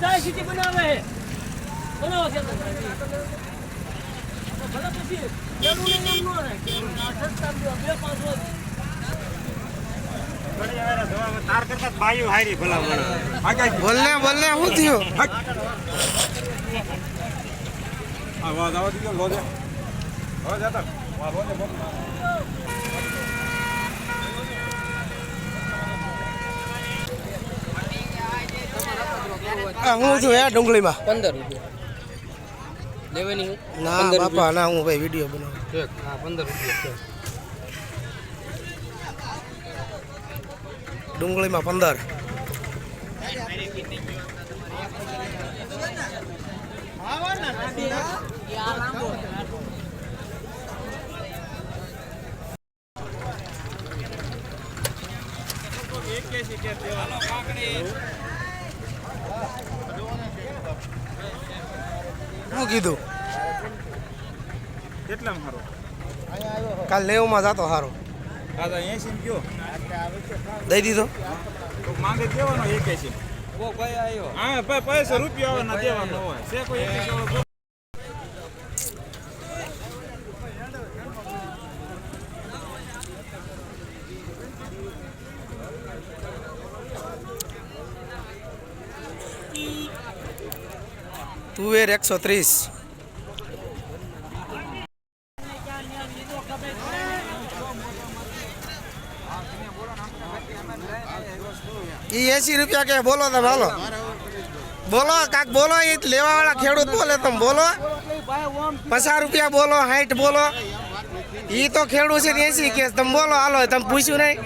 જાય સીટી બનાવે બનાવો છે ભલે પછી જરૂર એમ ન સસ્તા બે પાંચ તાર કરતા બાયું હારી ભલા બોલને બોલને શું થયું આવાજ વાદ આવા લોજે હવે જતા લોજે બોલ આ હું છું હે ડુંગળીમાં. પંદર રૂપિયા. લેવાની ના બાપા ના હું ભાઈ વીડિયો બનાવું. હા પંદર રૂપિયા ડુંગળીમાં પંદર. કીધું. કેટલા મારો કાલ નેવુંમાં જતો સારો દઈ દીધો. તો માંગે દેવાનો એકેસી હા ભાઈ પૈસા રૂપિયા આવે ના દેવાનો હોય. તુવેર એકસો ત્રીસ. ઈ એસી રૂપિયા કે, બોલો તમે હાલો. બોલો, કાક બોલો એ લેવા વાળા ખેડૂત બોલે, તમે બોલો. પચાસ રૂપિયા બોલો, હાઈટ બોલો. ઈ તો ખેડૂત છે એસી કેસ તમે બોલો, હાલો, તમે પૂછ્યું નહીં?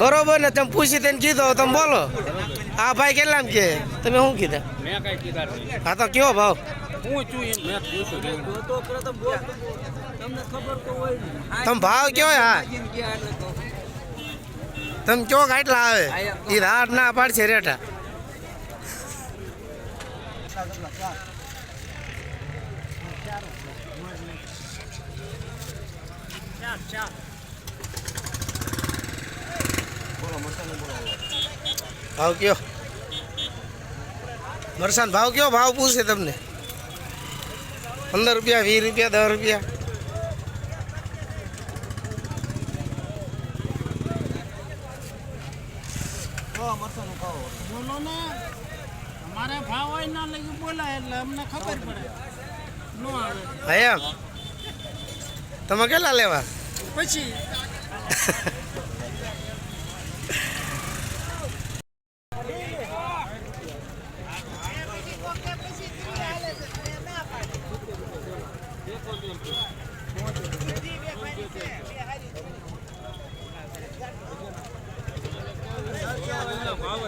બરોબર ને, તમે પૂછી તેને કીધો, તમે બોલો. આ ભાઈ કેટલામ કે? તમે શું કીધા? મેં કઈ કીધા હા તો કયો ભાવ? હું છું એમ મેં પૂછ્યું તમને ખબર તો હોય તમે ભાવ કયો હા? તમે કયો કેટલા આવે? એ રાત ના પાડશે રેટા. ભાવ કયો? મરસાન ભાવ કયો? ભાવ પૂછે તમને. પંદર રૂપિયા વીસ રૂપિયા દસ રૂપિયા. બોલો ને અમારે ભાવ હોય ના લઈ બોલાય એટલે અમને ખબર પડે. નો આવે. એમ? તમે કેટલા લેવા? પછી.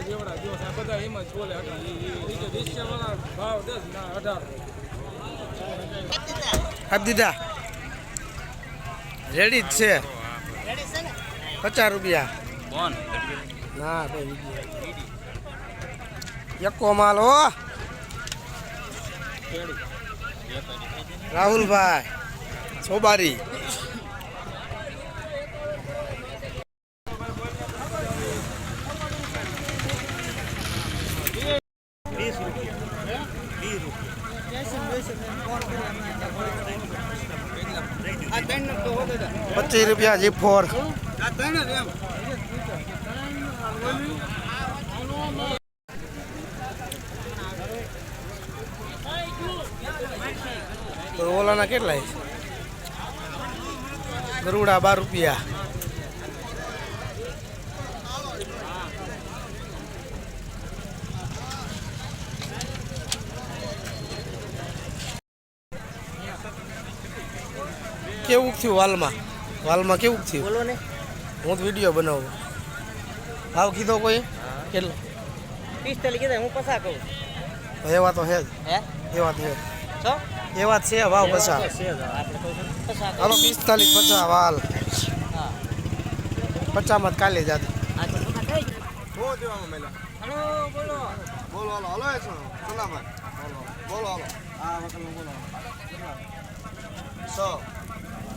ભાવ જ એવડા જો સાહેબ બધા એમ જ બોલે હતા ઈ ઈ રિક્ષા વાળા ભાવ દસ ના અઢાર. આપી દીધા. રેડી જ છે. પચાસ રૂપિયા. ના ભાઈ એકો માલ હો. રાહુલભાઈ સોબારી. પચીસ રૂપિયા જી ફોર. ઓલાના કેટલા ગરુડા બાર રૂપિયા. કેવું થયું વાલમાં? વાલમાં કેવું થયું? બોલો ને. હું તો વીડિયો બનાવું. ભાવ કીધો કોઈ? કેટલો? પિસ્તાલીસ કીધા હું પસા કહું. એવા તો હે જ. હે? એવા તો હે એ વાત એવા છે કહું પસા હાલો પિસ્તાલીસ પચાસ વાલ. પચામાં કાલે જાતે બોલો. બોલો હલો બોલો બોલો બોલો. બોલો